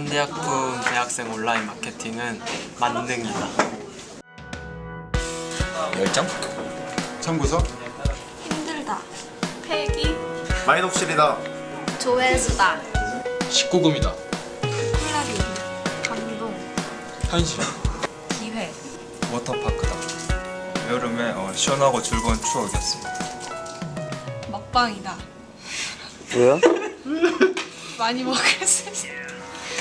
현대학품 대학생 온라인 마케팅은 만능이다. 열정? 참고서 힘들다. 패기. 마이녹실이다. 조회수다. 19금이다 콜라비. 감동. 현실 기회. 워터파크다 여름에 어, 시원하고 즐거운 추억이었습니다 먹방이다. 왜요? 많이 먹을 수 있어.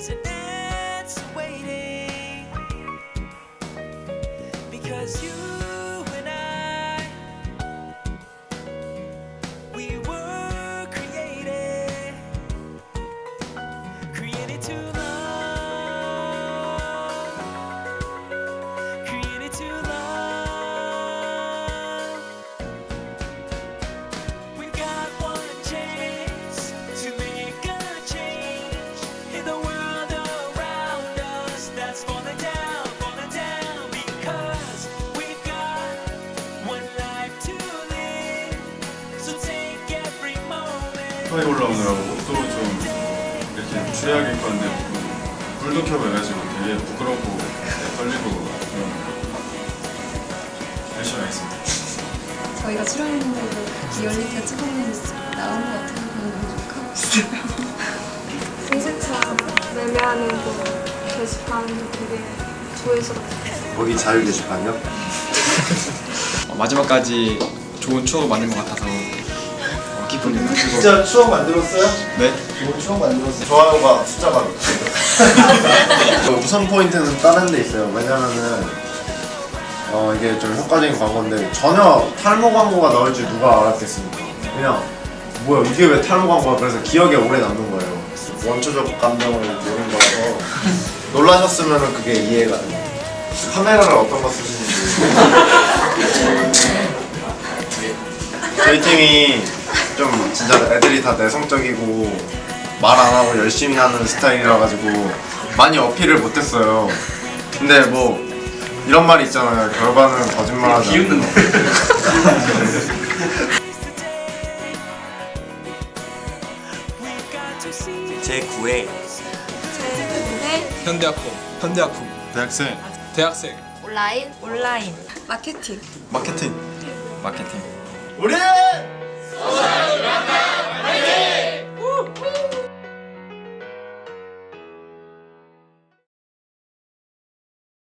There's an answer waiting. Because you 서해 올라오느라고 옷도 좀 이렇게 주의하게 입고 왔는데 불도 켜고 해가지고 되게 부끄럽고 떨리고 좀 열심히 하겠습니다. 저희가 출연했는데 리얼리티가 찍어낸 나온 것 같아서 너무 만족하고 있어요. 공세차 매매하는 거 게시판 되게 조회수가 거기 자유 게시판이요? 어, 마지막까지 좋은 추억을 만든 것 같아서 어, 그리고 진짜 추억 만들었어요? 네 좋은 추억 만들었어요. 좋아요가 숫자 가 우선 포인트는 다른 데 있어요. 왜냐면은 어 이게 좀 효과적인 광고인데 전혀 탈모 광고가 나올 줄 누가 알았겠습니까? 그냥 뭐야 이게 왜 탈모 광고야? 그래서 기억에 오래 남는 거예요. 원초적 감정을 노린 거라서 놀라셨으면은 그게 이해가 안 돼요. 카메라를 어떤 거 쓰시는지 저희 팀이 좀 진짜 애들이 다 내성적이고 말 안 하고 열심히 하는 스타일이라 가지고 많이 어필을 못했어요. 근데 뭐 이런 말이 있잖아요. 결과는 거짓말하지 see 제9회 제9회 현대학품 현대학품 대학생. 대학생. 온라인? 온라인. 마케팅. 마케팅. 마케팅. 우리 Слава!